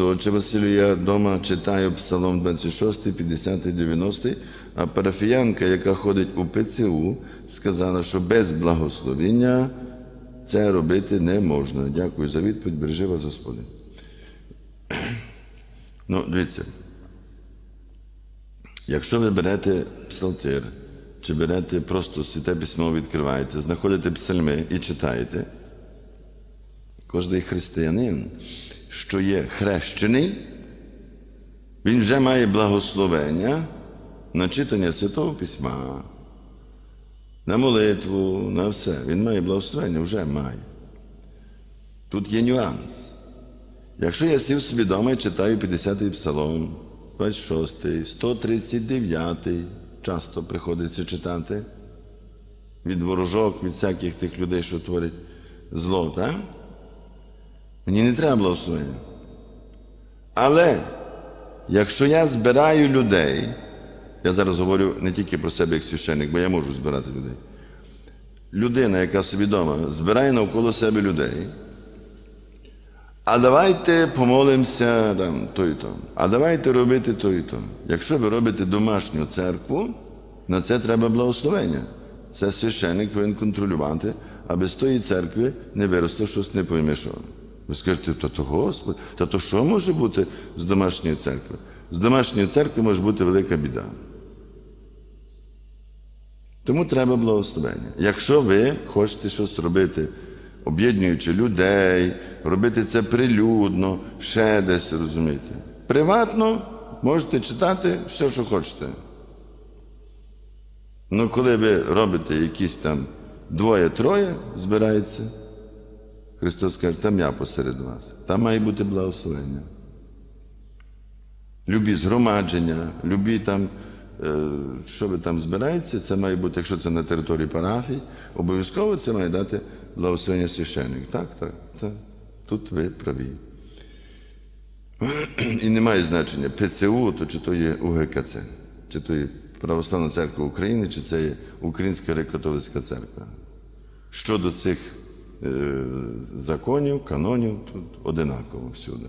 Отче Василю, я вдома читаю Псалом 26, 50, 90, а парафіянка, яка ходить у ПЦУ, сказала, що без благословення це робити не можна. Дякую за відповідь, бережи вас Господи. Ну, дивіться, якщо ви берете псалтир, чи берете просто святе письмо, відкриваєте, знаходите псальми і читаєте, кожний християнин, що є хрещений, він вже має благословення на читання Святого Письма, на молитву, на все. Він має благословення, вже має. Тут є нюанс. Якщо я сів собі вдома і читаю 50-й псалом, 26-й, 139-й, часто приходиться читати від ворожок, від всяких тих людей, що творять зло, так? Мені не треба благословення. Але якщо я збираю людей, я зараз говорю не тільки про себе як священник, бо я можу збирати людей. Людина, яка собі вдома, збирає навколо себе людей. А давайте помолимося там, то і то. А давайте робити то і то. Якщо ви робите домашню церкву, на це треба благословення. Це священник повинен контролювати, аби з тої церкви не виросло щось не пойми що. Ви скажете, то то Господь, та то що може бути з домашньої церкви? З домашньої церкви може бути велика біда. Тому треба благословення. Якщо ви хочете щось робити, об'єднуючи людей, робити це прилюдно, ще десь розумієте. Приватно можете читати все, що хочете. Ну, коли ви робите якісь там двоє-троє збирається, Христос каже, там я посеред вас. Там має бути благословення. Любі згромадження, любі там, е, що ви там збираєтеся, це має бути, якщо це на території парафії, обов'язково це має дати благословення священник. Так, так, це, тут ви праві. І немає значення ПЦУ, то чи то є УГКЦ, чи то є Православна церква України, чи це є Українська греко-католицька церква. Щодо цих законів, канонів, тут одинаково всюди.